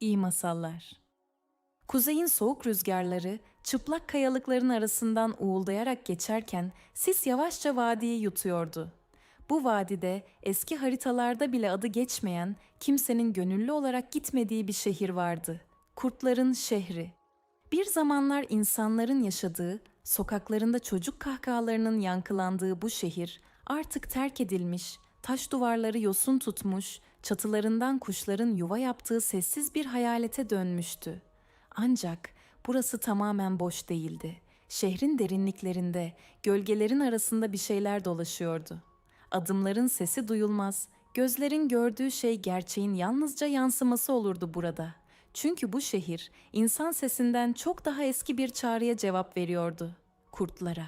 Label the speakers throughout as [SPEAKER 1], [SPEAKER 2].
[SPEAKER 1] İyi masallar. Kuzeyin soğuk rüzgarları çıplak kayalıkların arasından uğuldayarak geçerken sis yavaşça vadiyi yutuyordu. Bu vadide eski haritalarda bile adı geçmeyen, kimsenin gönüllü olarak gitmediği bir şehir vardı. Kurtların şehri. Bir zamanlar insanların yaşadığı, sokaklarında çocuk kahkahalarının yankılandığı bu şehir artık terk edilmiş, taş duvarları yosun tutmuş, çatılarından kuşların yuva yaptığı sessiz bir hayalete dönmüştü. Ancak burası tamamen boş değildi. Şehrin derinliklerinde, gölgelerin arasında bir şeyler dolaşıyordu. Adımların sesi duyulmaz, gözlerin gördüğü şey gerçeğin yalnızca yansıması olurdu burada. Çünkü bu şehir insan sesinden çok daha eski bir çağrıya cevap veriyordu. Kurtlara.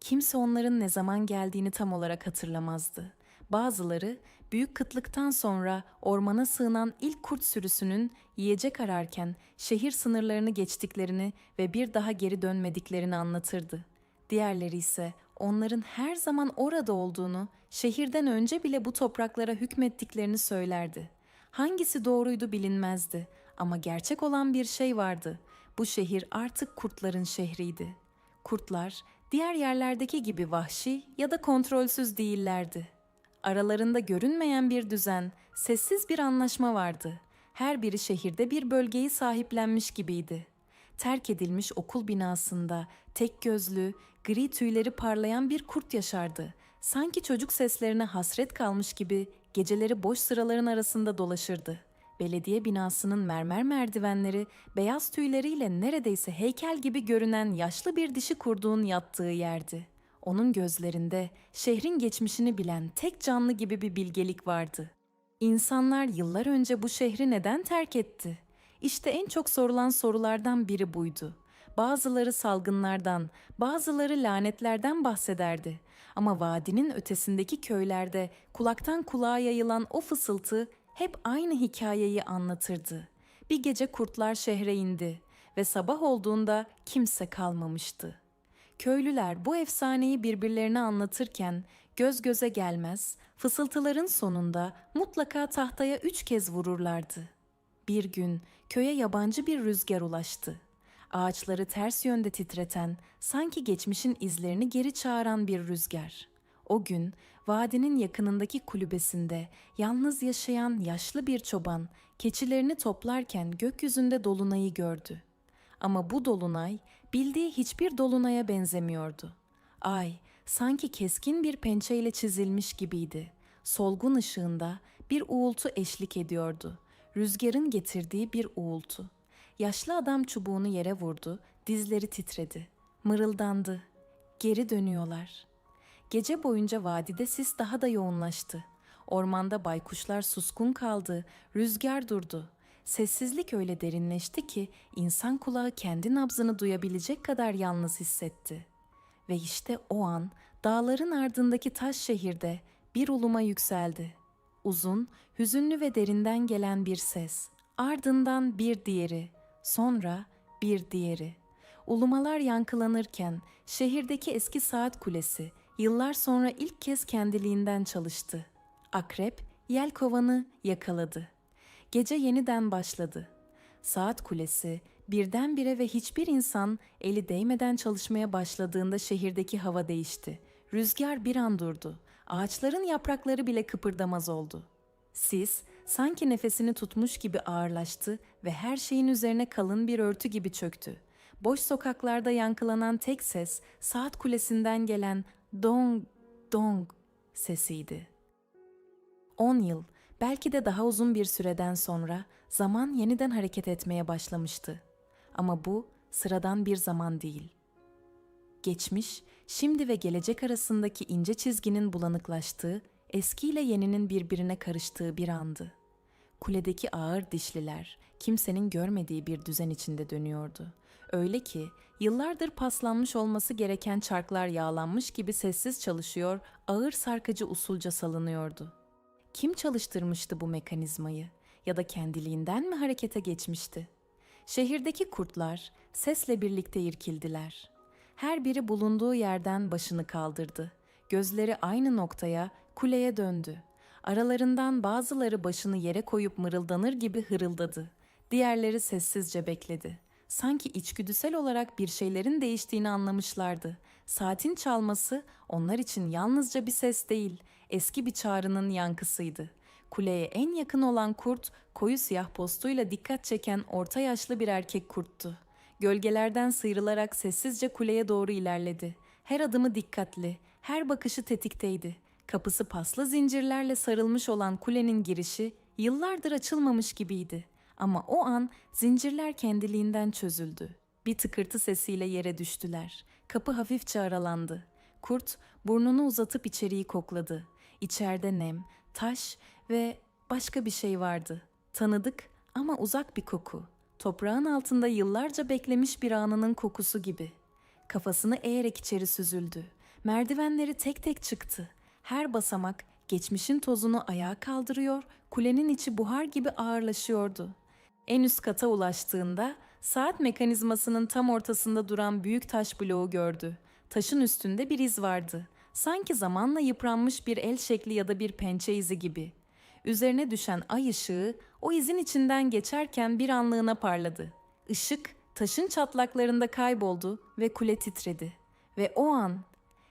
[SPEAKER 1] Kimse onların ne zaman geldiğini tam olarak hatırlamazdı. Bazıları büyük kıtlıktan sonra ormana sığınan ilk kurt sürüsünün yiyecek ararken şehir sınırlarını geçtiklerini ve bir daha geri dönmediklerini anlatırdı. Diğerleri ise onların her zaman orada olduğunu, şehirden önce bile bu topraklara hükmettiklerini söylerdi. Hangisi doğruydu bilinmezdi ama gerçek olan bir şey vardı. Bu şehir artık kurtların şehriydi. Kurtlar diğer yerlerdeki gibi vahşi ya da kontrolsüz değillerdi. Aralarında görünmeyen bir düzen, sessiz bir anlaşma vardı. Her biri şehirde bir bölgeyi sahiplenmiş gibiydi. Terk edilmiş okul binasında tek gözlü, gri tüyleri parlayan bir kurt yaşardı. Sanki çocuk seslerine hasret kalmış gibi geceleri boş sıraların arasında dolaşırdı. Belediye binasının mermer merdivenleri beyaz tüyleriyle neredeyse heykel gibi görünen yaşlı bir dişi kurduğun yattığı yerdi. Onun gözlerinde şehrin geçmişini bilen tek canlı gibi bir bilgelik vardı. İnsanlar yıllar önce bu şehri neden terk etti? İşte en çok sorulan sorulardan biri buydu. Bazıları salgınlardan, bazıları lanetlerden bahsederdi. Ama vadinin ötesindeki köylerde kulaktan kulağa yayılan o fısıltı hep aynı hikayeyi anlatırdı. Bir gece kurtlar şehre indi ve sabah olduğunda kimse kalmamıştı. Köylüler bu efsaneyi birbirlerine anlatırken göz göze gelmez, fısıltıların sonunda mutlaka tahtaya üç kez vururlardı. Bir gün köye yabancı bir rüzgar ulaştı. Ağaçları ters yönde titreten, sanki geçmişin izlerini geri çağıran bir rüzgar. O gün vadinin yakınındaki kulübesinde yalnız yaşayan yaşlı bir çoban keçilerini toplarken gökyüzünde dolunayı gördü. Ama bu dolunay bildiği hiçbir dolunaya benzemiyordu. Ay sanki keskin bir pençeyle çizilmiş gibiydi. Solgun ışığında bir uğultu eşlik ediyordu. Rüzgarın getirdiği bir uğultu. Yaşlı adam çubuğunu yere vurdu, dizleri titredi. Mırıldandı. Geri dönüyorlar. Gece boyunca vadide sis daha da yoğunlaştı. Ormanda baykuşlar suskun kaldı, rüzgar durdu. Sessizlik öyle derinleşti ki insan kulağı kendi nabzını duyabilecek kadar yalnız hissetti. Ve işte o an dağların ardındaki taş şehirde bir uluma yükseldi. Uzun, hüzünlü ve derinden gelen bir ses. Ardından bir diğeri, sonra bir diğeri. Ulumalar yankılanırken şehirdeki eski saat kulesi yıllar sonra ilk kez kendiliğinden çalıştı. Akrep yel kovanı yakaladı. Gece yeniden başladı. Saat kulesi birdenbire ve hiçbir insan eli değmeden çalışmaya başladığında şehirdeki hava değişti. Rüzgar bir an durdu. Ağaçların yaprakları bile kıpırdamaz oldu. Sis sanki nefesini tutmuş gibi ağırlaştı ve her şeyin üzerine kalın bir örtü gibi çöktü. Boş sokaklarda yankılanan tek ses saat kulesinden gelen dong dong sesiydi. On yıl, belki de daha uzun bir süreden sonra zaman yeniden hareket etmeye başlamıştı. Ama bu sıradan bir zaman değil. Geçmiş, şimdi ve gelecek arasındaki ince çizginin bulanıklaştığı, eskiyle yeninin birbirine karıştığı bir andı. Kuledeki ağır dişliler kimsenin görmediği bir düzen içinde dönüyordu. Öyle ki yıllardır paslanmış olması gereken çarklar yağlanmış gibi sessiz çalışıyor, ağır sarkıcı usulca salınıyordu. Kim çalıştırmıştı bu mekanizmayı ya da kendiliğinden mi harekete geçmişti? Şehirdeki kurtlar sesle birlikte irkildiler. Her biri bulunduğu yerden başını kaldırdı. Gözleri aynı noktaya, kuleye döndü. Aralarından bazıları başını yere koyup mırıldanır gibi hırıldadı. Diğerleri sessizce bekledi. Sanki içgüdüsel olarak bir şeylerin değiştiğini anlamışlardı. Saatin çalması onlar için yalnızca bir ses değil, eski bir çağrının yankısıydı. Kuleye en yakın olan kurt, koyu siyah postuyla dikkat çeken orta yaşlı bir erkek kurttu. Gölgelerden sıyrılarak sessizce kuleye doğru ilerledi. Her adımı dikkatli, her bakışı tetikteydi. Kapısı paslı zincirlerle sarılmış olan kulenin girişi yıllardır açılmamış gibiydi. Ama o an zincirler kendiliğinden çözüldü. Bir tıkırtı sesiyle yere düştüler. Kapı hafifçe aralandı. Kurt burnunu uzatıp içeriği kokladı. İçeride nem, taş ve başka bir şey vardı. Tanıdık ama uzak bir koku. Toprağın altında yıllarca beklemiş bir anının kokusu gibi. Kafasını eğerek içeri süzüldü. Merdivenleri tek tek çıktı. Her basamak geçmişin tozunu ayağa kaldırıyor, kulenin içi buhar gibi ağırlaşıyordu. En üst kata ulaştığında saat mekanizmasının tam ortasında duran büyük taş bloğu gördü. Taşın üstünde bir iz vardı. Sanki zamanla yıpranmış bir el şekli ya da bir pençe izi gibi. Üzerine düşen ay ışığı o izin içinden geçerken bir anlığına parladı. Işık taşın çatlaklarında kayboldu ve kule titredi. Ve o an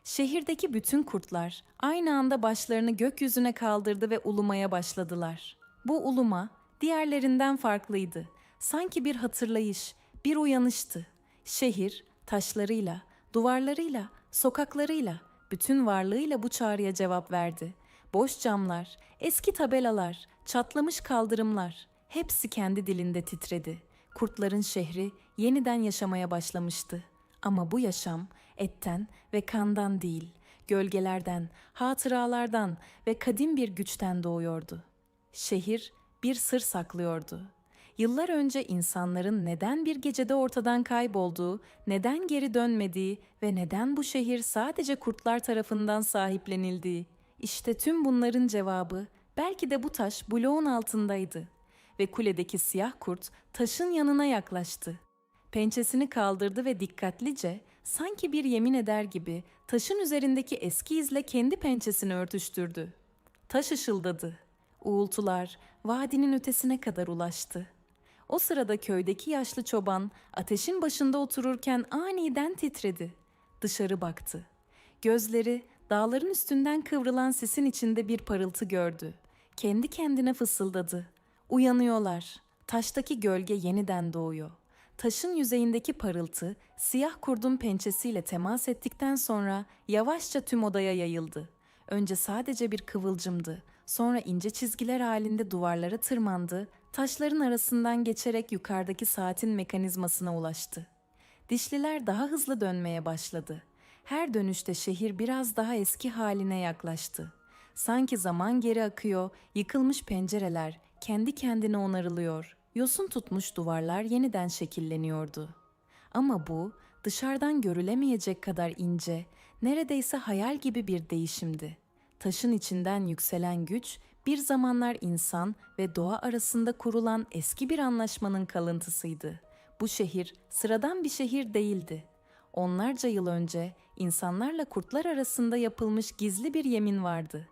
[SPEAKER 1] şehirdeki bütün kurtlar aynı anda başlarını gökyüzüne kaldırdı ve ulumaya başladılar. Bu uluma diğerlerinden farklıydı. Sanki bir hatırlayış, bir uyanıştı. Şehir taşlarıyla, duvarlarıyla, sokaklarıyla, bütün varlığıyla bu çağrıya cevap verdi. Boş camlar, eski tabelalar, çatlamış kaldırımlar hepsi kendi dilinde titredi. Kurtların şehri yeniden yaşamaya başlamıştı. Ama bu yaşam etten ve kandan değil, gölgelerden, hatıralardan ve kadim bir güçten doğuyordu. Şehir bir sır saklıyordu. Yıllar önce insanların neden bir gecede ortadan kaybolduğu, neden geri dönmediği ve neden bu şehir sadece kurtlar tarafından sahiplenildiği. İşte tüm bunların cevabı belki de bu taş bloğun altındaydı. Ve kuledeki siyah kurt taşın yanına yaklaştı. Pençesini kaldırdı ve dikkatlice, sanki bir yemin eder gibi taşın üzerindeki eski izle kendi pençesini örtüştürdü. Taş ışıldadı. Uğultular vadinin ötesine kadar ulaştı. O sırada köydeki yaşlı çoban ateşin başında otururken aniden titredi. Dışarı baktı. Gözleri dağların üstünden kıvrılan sisin içinde bir parıltı gördü. Kendi kendine fısıldadı. Uyanıyorlar. Taştaki gölge yeniden doğuyor. Taşın yüzeyindeki parıltı siyah kurdun pençesiyle temas ettikten sonra yavaşça tüm odaya yayıldı. Önce sadece bir kıvılcımdı. Sonra ince çizgiler halinde duvarlara tırmandı, taşların arasından geçerek yukarıdaki saatin mekanizmasına ulaştı. Dişliler daha hızlı dönmeye başladı. Her dönüşte şehir biraz daha eski haline yaklaştı. Sanki zaman geri akıyor, yıkılmış pencereler kendi kendine onarılıyor. Yosun tutmuş duvarlar yeniden şekilleniyordu. Ama bu dışarıdan görülemeyecek kadar ince, neredeyse hayal gibi bir değişimdi. Taşın içinden yükselen güç bir zamanlar insan ve doğa arasında kurulan eski bir anlaşmanın kalıntısıydı. Bu şehir sıradan bir şehir değildi. Onlarca yıl önce insanlarla kurtlar arasında yapılmış gizli bir yemin vardı.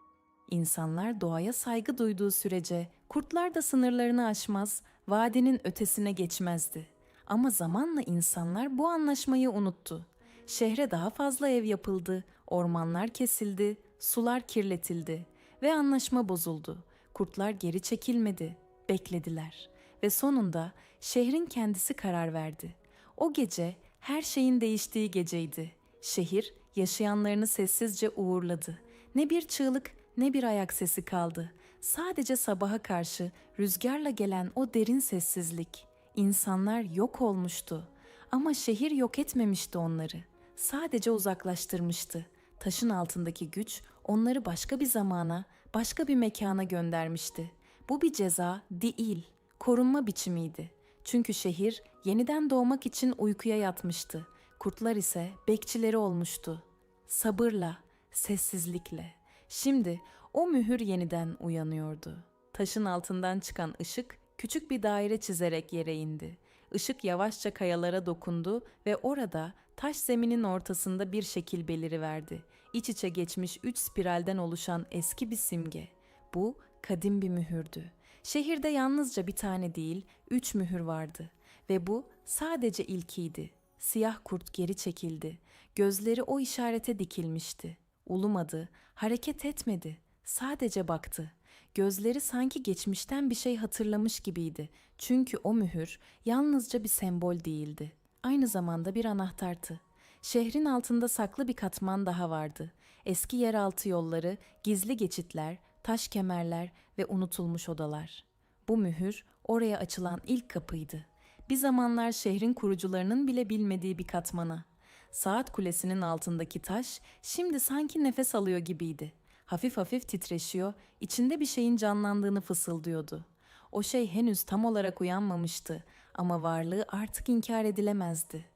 [SPEAKER 1] İnsanlar doğaya saygı duyduğu sürece kurtlar da sınırlarını aşmaz, vadinin ötesine geçmezdi. Ama zamanla insanlar bu anlaşmayı unuttu. Şehre daha fazla ev yapıldı, ormanlar kesildi, sular kirletildi ve anlaşma bozuldu. Kurtlar geri çekilmedi, beklediler ve sonunda şehrin kendisi karar verdi. O gece her şeyin değiştiği geceydi. Şehir yaşayanlarını sessizce uğurladı. Ne bir çığlık ne bir ayak sesi kaldı. Sadece sabaha karşı rüzgarla gelen o derin sessizlik. İnsanlar yok olmuştu. Ama şehir yok etmemişti onları. Sadece uzaklaştırmıştı. Taşın altındaki güç onları başka bir zamana, başka bir mekana göndermişti. Bu bir ceza değil, korunma biçimiydi. Çünkü şehir yeniden doğmak için uykuya yatmıştı. Kurtlar ise bekçileri olmuştu. Sabırla, sessizlikle. Şimdi o mühür yeniden uyanıyordu. Taşın altından çıkan ışık küçük bir daire çizerek yere indi. Işık yavaşça kayalara dokundu ve orada taş zeminin ortasında bir şekil beliriverdi. İç içe geçmiş üç spiralden oluşan eski bir simge. Bu kadim bir mühürdü. Şehirde yalnızca bir tane değil, üç mühür vardı. Ve bu sadece ilkiydi. Siyah kurt geri çekildi. Gözleri o işarete dikilmişti. Ulumadı, hareket etmedi. Sadece baktı. Gözleri sanki geçmişten bir şey hatırlamış gibiydi. Çünkü o mühür yalnızca bir sembol değildi. Aynı zamanda bir anahtartı. Şehrin altında saklı bir katman daha vardı. Eski yeraltı yolları, gizli geçitler, taş kemerler ve unutulmuş odalar. Bu mühür oraya açılan ilk kapıydı. Bir zamanlar şehrin kurucularının bile bilmediği bir katmana. Saat kulesinin altındaki taş şimdi sanki nefes alıyor gibiydi. Hafif hafif titreşiyor, içinde bir şeyin canlandığını fısıldıyordu. O şey henüz tam olarak uyanmamıştı ama varlığı artık inkar edilemezdi.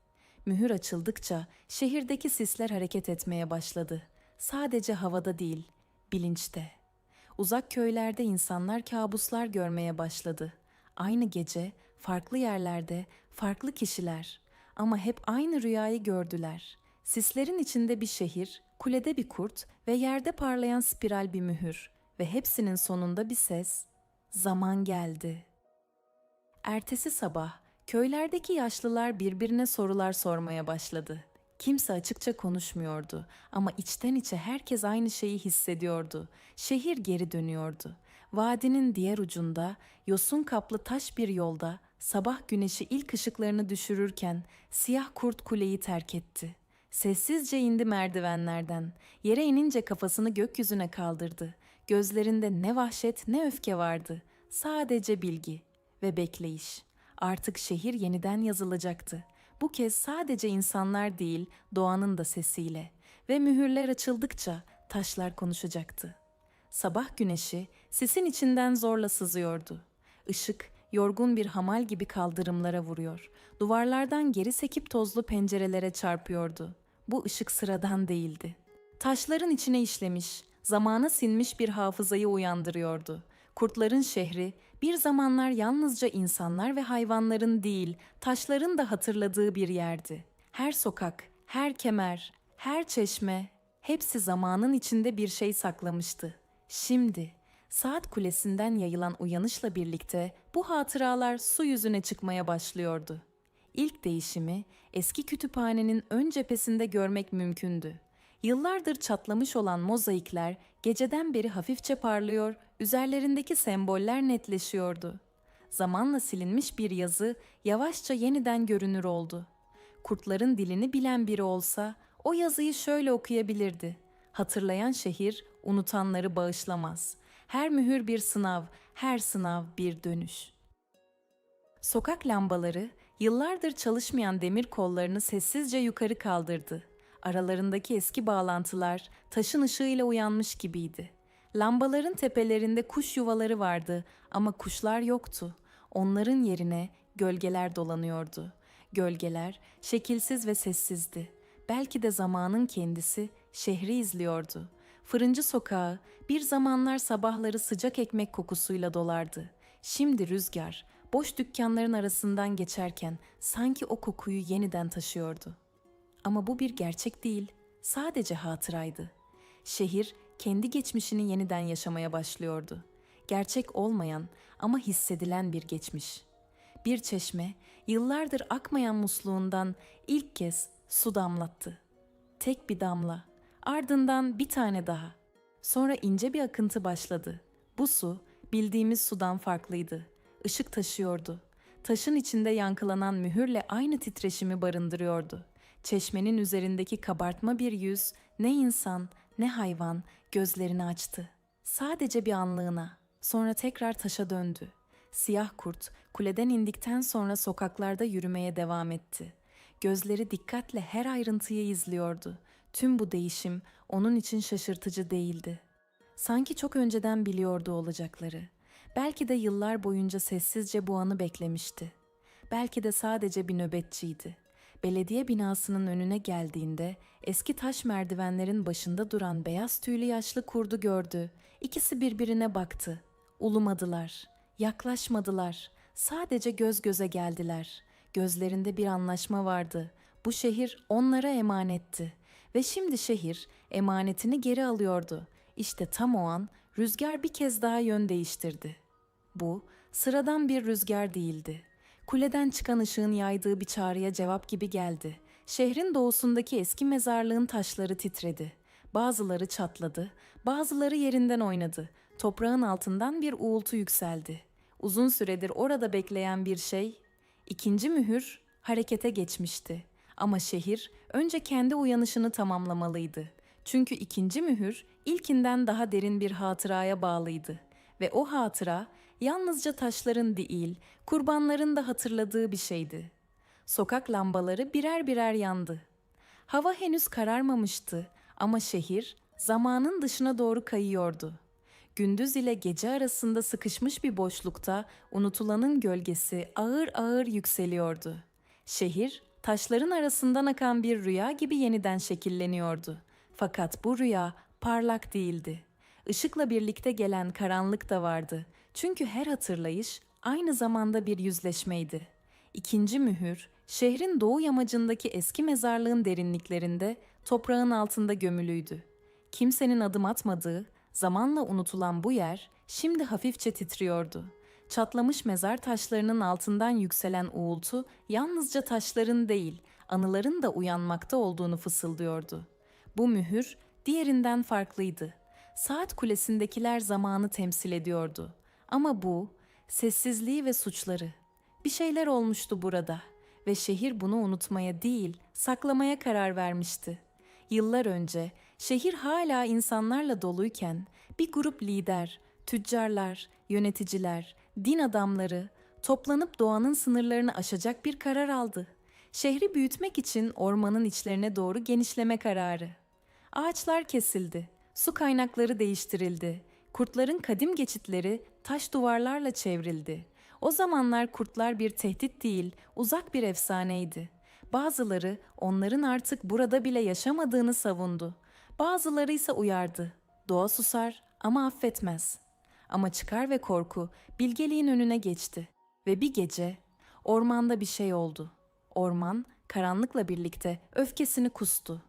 [SPEAKER 1] Mühür açıldıkça şehirdeki sisler hareket etmeye başladı. Sadece havada değil, bilinçte. Uzak köylerde insanlar kabuslar görmeye başladı. Aynı gece, farklı yerlerde, farklı kişiler ama hep aynı rüyayı gördüler. Sislerin içinde bir şehir, kulede bir kurt ve yerde parlayan spiral bir mühür ve hepsinin sonunda bir ses. Zaman geldi. Ertesi sabah köylerdeki yaşlılar birbirine sorular sormaya başladı. Kimse açıkça konuşmuyordu ama içten içe herkes aynı şeyi hissediyordu. Şehir geri dönüyordu. Vadinin diğer ucunda yosun kaplı taş bir yolda sabah güneşi ilk ışıklarını düşürürken siyah kurt kuleyi terk etti. Sessizce indi merdivenlerden. Yere inince kafasını gökyüzüne kaldırdı. Gözlerinde ne vahşet ne öfke vardı. Sadece bilgi ve bekleyiş. Artık şehir yeniden yazılacaktı. Bu kez sadece insanlar değil, doğanın da sesiyle. Ve mühürler açıldıkça taşlar konuşacaktı. Sabah güneşi sisin içinden zorla sızıyordu. Işık yorgun bir hamal gibi kaldırımlara vuruyor. Duvarlardan geri sekip tozlu pencerelere çarpıyordu. Bu ışık sıradan değildi. Taşların içine işlemiş, zamana sinmiş bir hafızayı uyandırıyordu. Kurtların şehri bir zamanlar yalnızca insanlar ve hayvanların değil, taşların da hatırladığı bir yerdi. Her sokak, her kemer, her çeşme, hepsi zamanın içinde bir şey saklamıştı. Şimdi, saat kulesinden yayılan uyanışla birlikte bu hatıralar su yüzüne çıkmaya başlıyordu. İlk değişimi eski kütüphanenin ön cephesinde görmek mümkündü. Yıllardır çatlamış olan mozaikler geceden beri hafifçe parlıyor, üzerlerindeki semboller netleşiyordu. Zamanla silinmiş bir yazı yavaşça yeniden görünür oldu. Kurtların dilini bilen biri olsa o yazıyı şöyle okuyabilirdi. Hatırlayan şehir unutanları bağışlamaz. Her mühür bir sınav, her sınav bir dönüş. Sokak lambaları yıllardır çalışmayan demir kollarını sessizce yukarı kaldırdı. Aralarındaki eski bağlantılar taşın ışığıyla uyanmış gibiydi. Lambaların tepelerinde kuş yuvaları vardı ama kuşlar yoktu. Onların yerine gölgeler dolanıyordu. Gölgeler şekilsiz ve sessizdi. Belki de zamanın kendisi şehri izliyordu. Fırıncı sokağı bir zamanlar sabahları sıcak ekmek kokusuyla dolardı. Şimdi rüzgar boş dükkanların arasından geçerken sanki o kokuyu yeniden taşıyordu. Ama bu bir gerçek değil, sadece hatıraydı. Şehir kendi geçmişini yeniden yaşamaya başlıyordu. Gerçek olmayan ama hissedilen bir geçmiş. Bir çeşme yıllardır akmayan musluğundan ilk kez su damlattı. Tek bir damla, ardından bir tane daha. Sonra ince bir akıntı başladı. Bu su bildiğimiz sudan farklıydı. Işık taşıyordu. Taşın içinde yankılanan mühürle aynı titreşimi barındırıyordu. Çeşmenin üzerindeki kabartma bir yüz ne insan ne hayvan gözlerini açtı. Sadece bir anlığına. Sonra tekrar taşa döndü. Siyah kurt kuleden indikten sonra sokaklarda yürümeye devam etti. Gözleri dikkatle her ayrıntıyı izliyordu. Tüm bu değişim onun için şaşırtıcı değildi. Sanki çok önceden biliyordu olacakları. Belki de yıllar boyunca sessizce bu anı beklemişti. Belki de sadece bir nöbetçiydi. Belediye binasının önüne geldiğinde eski taş merdivenlerin başında duran beyaz tüylü yaşlı kurdu gördü. İkisi birbirine baktı. Ulumadılar, yaklaşmadılar. Sadece göz göze geldiler. Gözlerinde bir anlaşma vardı. Bu şehir onlara emanetti. Ve şimdi şehir emanetini geri alıyordu. İşte tam o an rüzgar bir kez daha yön değiştirdi. Bu sıradan bir rüzgar değildi. Kuleden çıkan ışığın yaydığı bir çağrıya cevap gibi geldi. Şehrin doğusundaki eski mezarlığın taşları titredi. Bazıları çatladı, bazıları yerinden oynadı. Toprağın altından bir uğultu yükseldi. Uzun süredir orada bekleyen bir şey, ikinci mühür harekete geçmişti. Ama şehir önce kendi uyanışını tamamlamalıydı. Çünkü ikinci mühür ilkinden daha derin bir hatıraya bağlıydı ve o hatıra yalnızca taşların değil, kurbanların da hatırladığı bir şeydi. Sokak lambaları birer birer yandı. Hava henüz kararmamıştı ama şehir zamanın dışına doğru kayıyordu. Gündüz ile gece arasında sıkışmış bir boşlukta unutulanın gölgesi ağır ağır yükseliyordu. Şehir taşların arasından akan bir rüya gibi yeniden şekilleniyordu. Fakat bu rüya parlak değildi. Işıkla birlikte gelen karanlık da vardı. Çünkü her hatırlayış aynı zamanda bir yüzleşmeydi. İkinci mühür, şehrin doğu yamacındaki eski mezarlığın derinliklerinde, toprağın altında gömülüydü. Kimsenin adım atmadığı, zamanla unutulan bu yer şimdi hafifçe titriyordu. Çatlamış mezar taşlarının altından yükselen uğultu yalnızca taşların değil, anıların da uyanmakta olduğunu fısıldıyordu. Bu mühür diğerinden farklıydı. Saat kulesindekiler zamanı temsil ediyordu. Ama bu, sessizliği ve suçları. Bir şeyler olmuştu burada ve şehir bunu unutmaya değil, saklamaya karar vermişti. Yıllar önce şehir hala insanlarla doluyken bir grup lider, tüccarlar, yöneticiler, din adamları toplanıp doğanın sınırlarını aşacak bir karar aldı. Şehri büyütmek için ormanın içlerine doğru genişleme kararı. Ağaçlar kesildi, su kaynakları değiştirildi. Kurtların kadim geçitleri taş duvarlarla çevrildi. O zamanlar kurtlar bir tehdit değil, uzak bir efsaneydi. Bazıları onların artık burada bile yaşamadığını savundu. Bazıları ise uyardı. Doğa susar ama affetmez. Ama çıkar ve korku bilgeliğin önüne geçti. Ve bir gece ormanda bir şey oldu. Orman karanlıkla birlikte öfkesini kustu.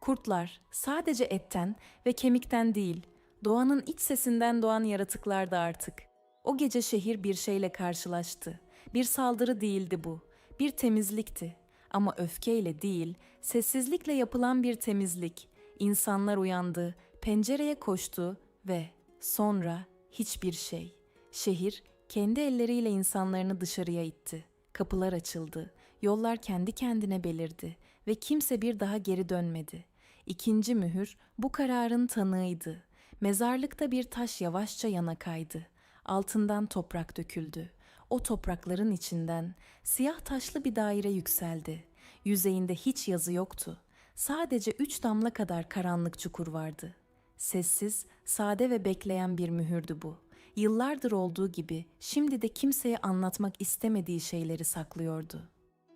[SPEAKER 1] Kurtlar sadece etten ve kemikten değil, doğanın iç sesinden doğan yaratıklardı artık. O gece şehir bir şeyle karşılaştı. Bir saldırı değildi bu, bir temizlikti. Ama öfkeyle değil, sessizlikle yapılan bir temizlik. İnsanlar uyandı, pencereye koştu ve sonra hiçbir şey. Şehir kendi elleriyle insanlarını dışarıya itti. Kapılar açıldı, yollar kendi kendine belirdi ve kimse bir daha geri dönmedi. İkinci mühür bu kararın tanığıydı. Mezarlıkta bir taş yavaşça yana kaydı. Altından toprak döküldü. O toprakların içinden siyah taşlı bir daire yükseldi. Yüzeyinde hiç yazı yoktu. Sadece üç damla kadar karanlık çukur vardı. Sessiz, sade ve bekleyen bir mühürdü bu. Yıllardır olduğu gibi şimdi de kimseye anlatmak istemediği şeyleri saklıyordu.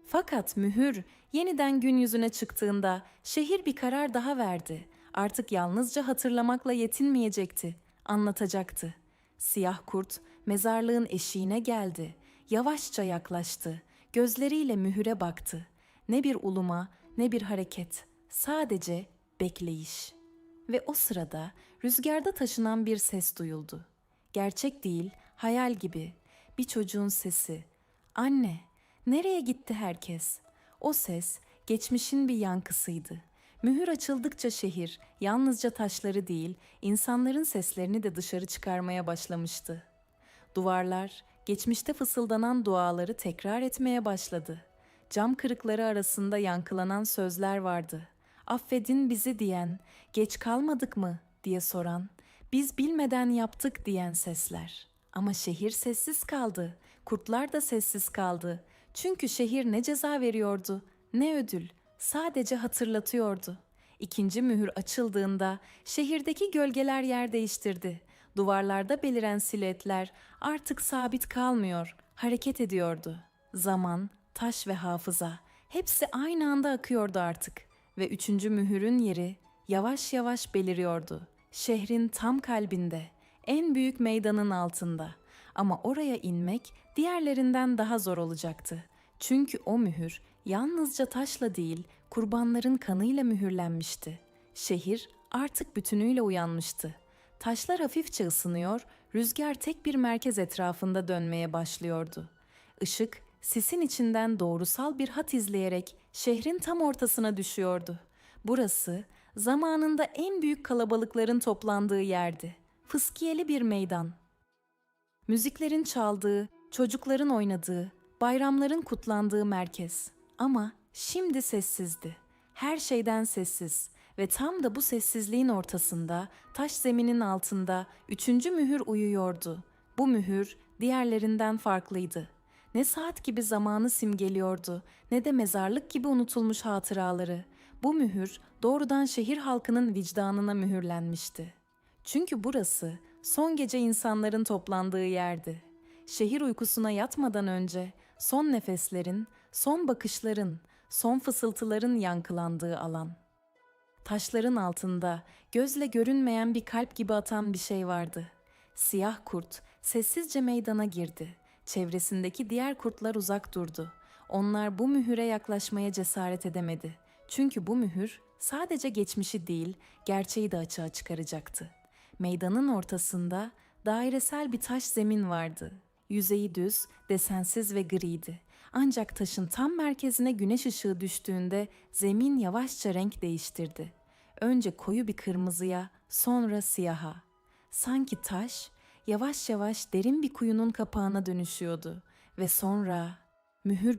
[SPEAKER 1] Fakat mühür yeniden gün yüzüne çıktığında şehir bir karar daha verdi. Artık yalnızca hatırlamakla yetinmeyecekti, anlatacaktı. Siyah kurt mezarlığın eşiğine geldi. Yavaşça yaklaştı. Gözleriyle mühüre baktı. Ne bir uluma, ne bir hareket. Sadece bekleyiş. Ve o sırada rüzgarda taşınan bir ses duyuldu. Gerçek değil, hayal gibi. Bir çocuğun sesi. Anne, nereye gitti herkes? O ses geçmişin bir yankısıydı. Mühür açıldıkça şehir yalnızca taşları değil, insanların seslerini de dışarı çıkarmaya başlamıştı. Duvarlar geçmişte fısıldanan duaları tekrar etmeye başladı. Cam kırıkları arasında yankılanan sözler vardı. Affedin bizi diyen, geç kalmadık mı diye soran, biz bilmeden yaptık diyen sesler. Ama şehir sessiz kaldı. Kurtlar da sessiz kaldı. Çünkü şehir ne ceza veriyordu, ne ödül, sadece hatırlatıyordu. İkinci mühür açıldığında şehirdeki gölgeler yer değiştirdi. Duvarlarda beliren silüetler artık sabit kalmıyor, hareket ediyordu. Zaman, taş ve hafıza hepsi aynı anda akıyordu artık ve üçüncü mühürün yeri yavaş yavaş beliriyordu. Şehrin tam kalbinde, en büyük meydanın altında. Ama oraya inmek diğerlerinden daha zor olacaktı. Çünkü o mühür yalnızca taşla değil, kurbanların kanıyla mühürlenmişti. Şehir artık bütünüyle uyanmıştı. Taşlar hafifçe ısınıyor, rüzgar tek bir merkez etrafında dönmeye başlıyordu. Işık, sisin içinden doğrusal bir hat izleyerek şehrin tam ortasına düşüyordu. Burası, zamanında en büyük kalabalıkların toplandığı yerdi. Fıskiyeli bir meydan. Müziklerin çaldığı, çocukların oynadığı, bayramların kutlandığı merkez. Ama şimdi sessizdi. Her şeyden sessiz ve tam da bu sessizliğin ortasında, taş zeminin altında üçüncü mühür uyuyordu. Bu mühür diğerlerinden farklıydı. Ne saat gibi zamanı simgeliyordu, ne de mezarlık gibi unutulmuş hatıraları. Bu mühür doğrudan şehir halkının vicdanına mühürlenmişti. Çünkü burası son gece insanların toplandığı yerdi. Şehir uykusuna yatmadan önce son nefeslerin, son bakışların, son fısıltıların yankılandığı alan. Taşların altında gözle görünmeyen bir kalp gibi atan bir şey vardı. Siyah kurt sessizce meydana girdi. Çevresindeki diğer kurtlar uzak durdu. Onlar bu mühüre yaklaşmaya cesaret edemedi. Çünkü bu mühür sadece geçmişi değil, gerçeği de açığa çıkaracaktı. Meydanın ortasında dairesel bir taş zemin vardı. Yüzeyi düz, desensiz ve griydi. Ancak taşın tam merkezine güneş ışığı düştüğünde zemin yavaşça renk değiştirdi. Önce koyu bir kırmızıya, sonra siyaha. Sanki taş yavaş yavaş derin bir kuyunun kapağına dönüşüyordu ve sonra mühür